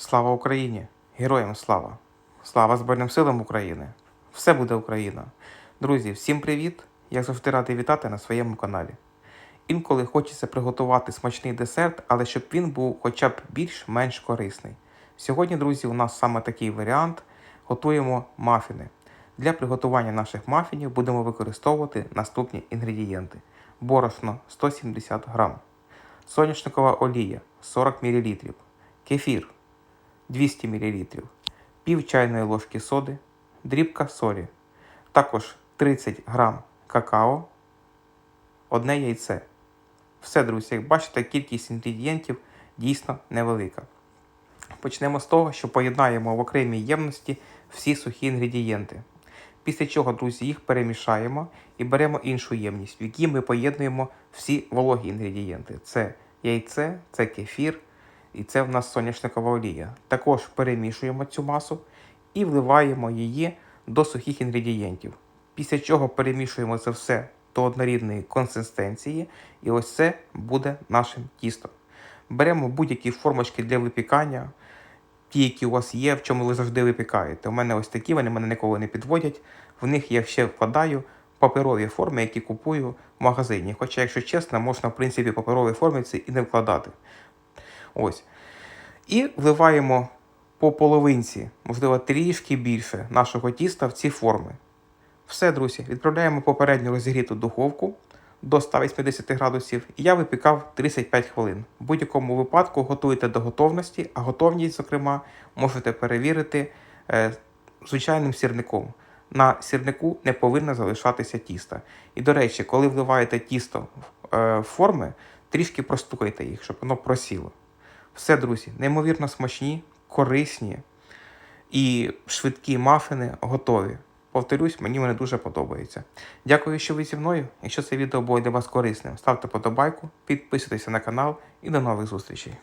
Слава Україні! Героям слава! Слава Збройним силам України! Все буде Україна! Друзі, всім привіт! Я завжди радий вітати на своєму каналі. Інколи хочеться приготувати смачний десерт, але щоб він був хоча б більш-менш корисний. Сьогодні, друзі, у нас саме такий варіант. Готуємо мафіни. Для приготування наших мафінів будемо використовувати наступні інгредієнти: борошно 170 г, соняшникова олія 40 мл, кефір 200 мл, пів чайної ложки соди, дрібка солі, також 30 г какао, одне яйце. Все, друзі, як бачите, кількість інгредієнтів дійсно невелика. Почнемо з того, що поєднаємо в окремій ємності всі сухі інгредієнти. Після чого, друзі, їх перемішаємо і беремо іншу ємність, в якій ми поєднуємо всі вологі інгредієнти. Це яйце, це кефір і це в нас соняшникова олія. Також перемішуємо цю масу і вливаємо її до сухих інгредієнтів. Після чого перемішуємо це все до однорідної консистенції, і ось це буде нашим тістом. Беремо будь-які формочки для випікання, ті, які у вас є, в чому ви завжди випікаєте. У мене ось такі, вони мене ніколи не підводять. В них я ще вкладаю паперові форми, які купую в магазині. Хоча, якщо чесно, можна, в принципі, паперові форми це і не вкладати. Ось. І вливаємо по половинці, можливо, трішки більше нашого тіста в ці форми. Все, друзі, відправляємо попередньо розігріту духовку до 180 градусів, і я випікав 35 хвилин. В будь-якому випадку готуйте до готовності, а готовність, зокрема, можете перевірити е, звичайним сірником. На сірнику не повинно залишатися тіста. І, до речі, коли вливаєте тісто в е, форми, трішки простукайте їх, щоб воно просіло. Все, друзі, неймовірно смачні, корисні і швидкі мафини готові. Повторюсь, мені вони дуже подобаються. Дякую, що ви зі мною. Якщо це відео було для вас корисним, ставте подобайку, підписуйтесь на канал і до нових зустрічей.